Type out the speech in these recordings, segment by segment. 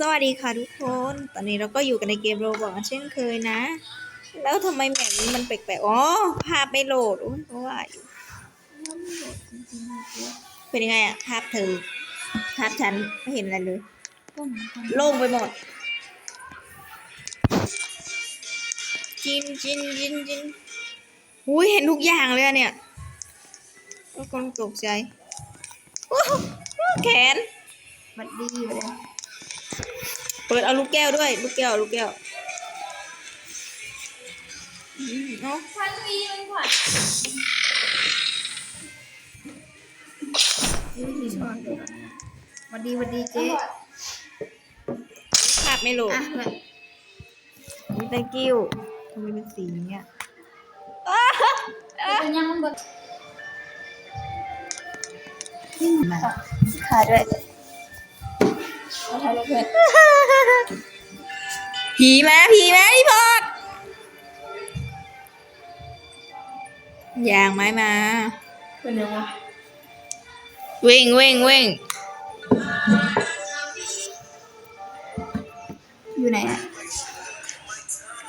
สวัสดีค่ะทุกคน ตอนนี้เราก็อยู่กันในเกมโรบอกเช่นเคยนะ แล้วทำไมแมปนี้มันแปลกๆ อ๋อ ภาพไม่โหลดอุ้ยเพราะว่าอยู่เป็นยังไงอะภาพเธอ ภาพฉันไม่เห็นอะไรเลย โล่งไปหมด จินจินจินจินอุ้ยเห็นทุกอย่างเลยเนี่ยก็กำลังตกใจว้าวแขน มันดีอยู่เลย เปิดเอาลูกแก้วด้วย ลูกแก้วลูกแก้วอืมเอาพันมีมันขวัญนี่มีช้อนด้วยวันดีวันดีเจ๊ภาพไม่โหลดอะแบบนี่ thank you ทำไมเป็นสีอย่างเงี้ยเป็นยังมันบดมาขาด้วย ผีมาผีมาพี่พอดยางไม้มาเป็นยังไงเว่งเว่งเว่งอยู่ไหนอะ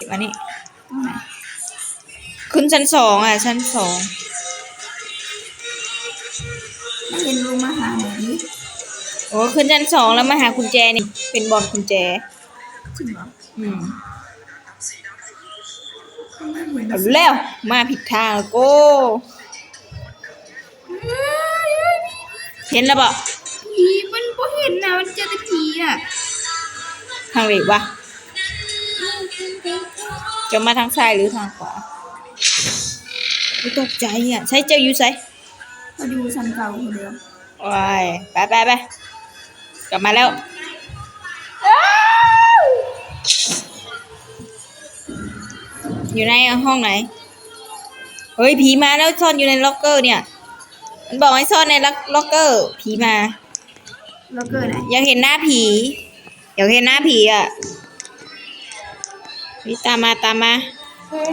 มานี่ตรงไหนขึ้นชั้นสองอะ ชั้นสองไม่เห็นรูมาหาหน่อยดิ โอ้ขึ้นชั้นสองแล้วมาหากุญแจนี่ เป็นบอลกุญแจจริงเหรออืมไม่เห็นเอาแล้วมาผิดทางแล้วโก้เห็นแล้วเปล่าผีมันก็เห็นนะมันเจอแต่ผีอะทางไหนวะจะมาทางซ้ายหรือทางขวาไม่ตกใจอะใช้เจ้าอยู่ใส่มาดูสันเก่าคนเดียว โอ้ยไปไปไป กลับมาแล้ว อยู่ในห้องไหน เฮ้ย ผีมาแล้วซ่อนอยู่ในล็อกเกอร์เนี่ย มันบอกให้ซ่อนในล็อกล็อกเกอร์ผีมาแล้วเกิดไหน อยากเห็นหน้าผี อยากเห็นหน้าผีอะนี่ตามมาตามมา เฮ้ย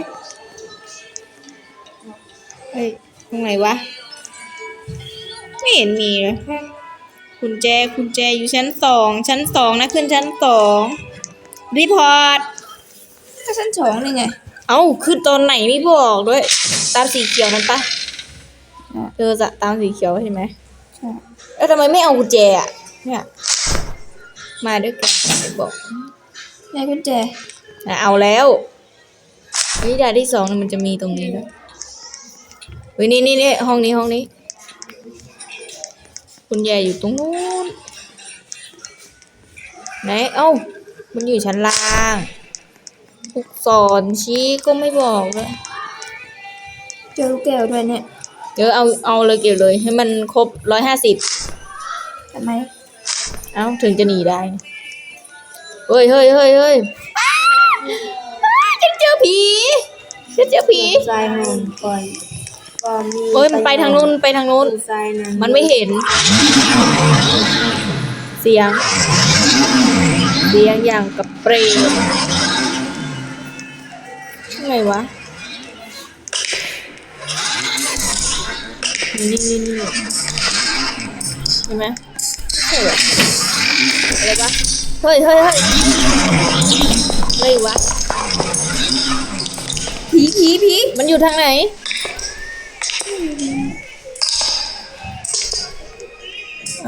เฮ้ยตรงไหนวะ ไม่เห็นมีเลย กุญแจกุญแจอยู่ชั้นสองชั้นสองนะขึ้นชั้นสองรีพอร์ตก็ชั้นสองนี่ไง เอ้าขึ้นตอนไหนไม่บอกด้วย ตามสีเขียวนั้นปะเออจะตามสีเขียวใช่ไหมใช่แล้วทำไมไม่เอากุญแจอะเนี่ยมาด้วยกันไม่บอกนายกุญแจอะเอาแล้วนี่ด่านที่สองมันจะมีตรงนี้ด้วยเฮ้ยนี่นี่นี่ห้องนี้ห้องนี้ คุณยายอยู่ตรงนู้นไหนเอ้า มันอยู่ชั้นล่างลูกศรชี้ก็ไม่บอกเลยเจอลูกแก้วด้วยเนี่ย เดี๋ยวเอาเอาเลยเก็บเลย ให้มันครบร้อยห้าสิบทำไม เอ้าถึงจะหนีได้ เฮ้ยเฮ้ยเฮ้ยเฮ้ยอ้าวฉันเจอผี ฉันเจอผี ทรายหนึ่งก่อน ก่อนมีเฮ้ยมันไปทางนู้นไปทางนู้น ทรายหนึ่งมันไม่เห็น เสียง เสียงอย่างกับเปรตไงวะ นี่นี่นี่นี่เห็นไหมใช่เหรออะไรวะ เฮ้ยเฮ้ยเฮ้ยอะไรวะ ผีผีผีมันอยู่ทางไหน อะ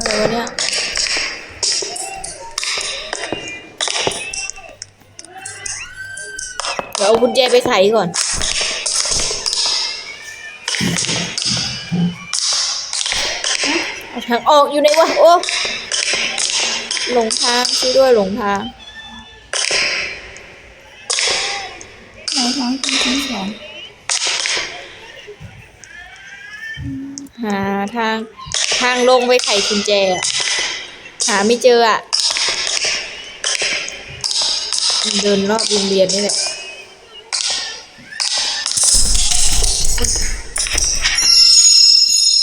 ไรวะเนี่ยเดี๋ยวเอากุญแจไปไขก่อนทางออกอยู่ไหนวะโอ้หลงทางช่วยด้วยหลงทางไหนท้องชั้นสอง หาทางทางลงไปไขกุญแจอะหาไม่เจออะเดินรอบโรงเรียนนี่แหละ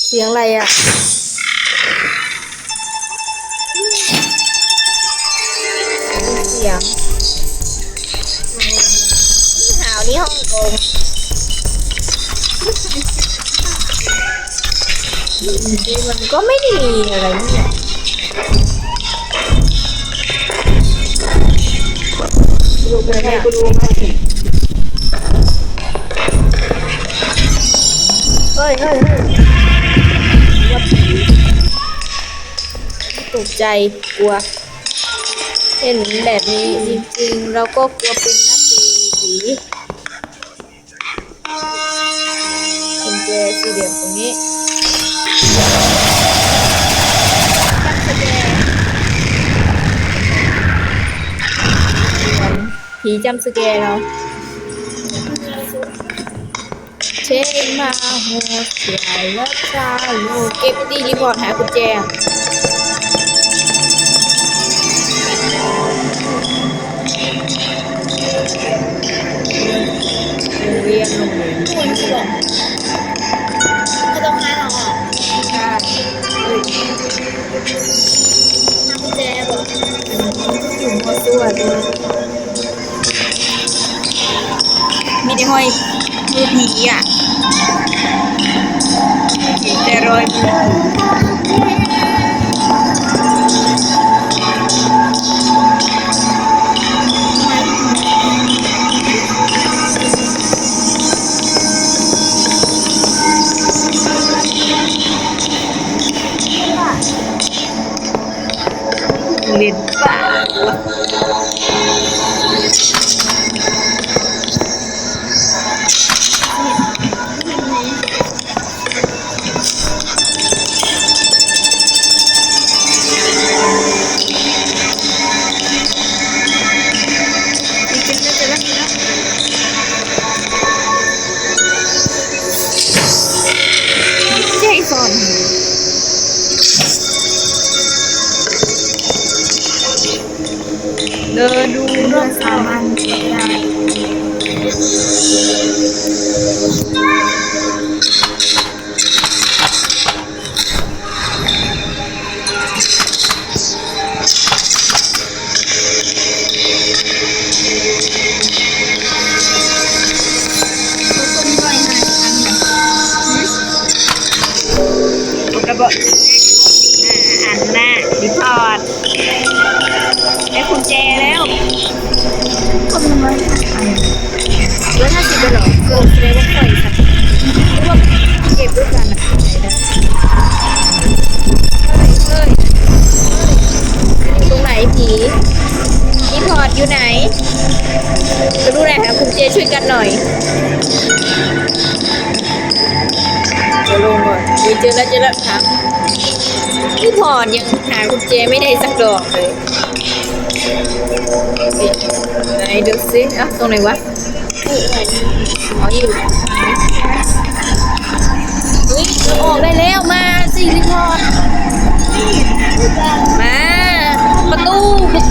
เสียงอะไรอะเสียงหาวนี่ห้องกง มันก็ไม่ได้มีอะไรนี่แหละดูเป็นให้เนี่ยกูรู้มเฮ้ยเฮ้ยเฮ้ยตกใจกลัว เห็นแบบนี้จริงๆ เราก็กลัวเป็นนักเบบีกุญแจสี่เหลี่ยมตรงนี้ ผีจำสเกลเราเช็คมาโหดใหญ่แล้วจ้าโลเก็บดีรีพอร์ตหากุญแจ ห้อยมือผีอะ แต่รอยมือผี เดินดูเรื่เรื่อองงสามัญได้ผมระบอก สิบไปหรอเกินแสดงว่าปล่อยสักหรือว่าเก็บด้วยกันนะไหนได้เฮ้ยเฮ้ยอยู่ตรงไหนผีรีพอร์ตอยู่ไหนจะดูหน่อยค่ะคุณเจช่วยกันหน่อยเดี๋ยวลงก่อนอุ๊ยเจอแล้วเจอแล้วครับรีพอร์ตยังหาคุณเจไม่ได้สักดอกเลยไหนดูสิอะตรงไหนวะ เอ๋ออยู่เฮ้ยเราออกได้แล้วมาสิรีพอร์ตมา ประตูประ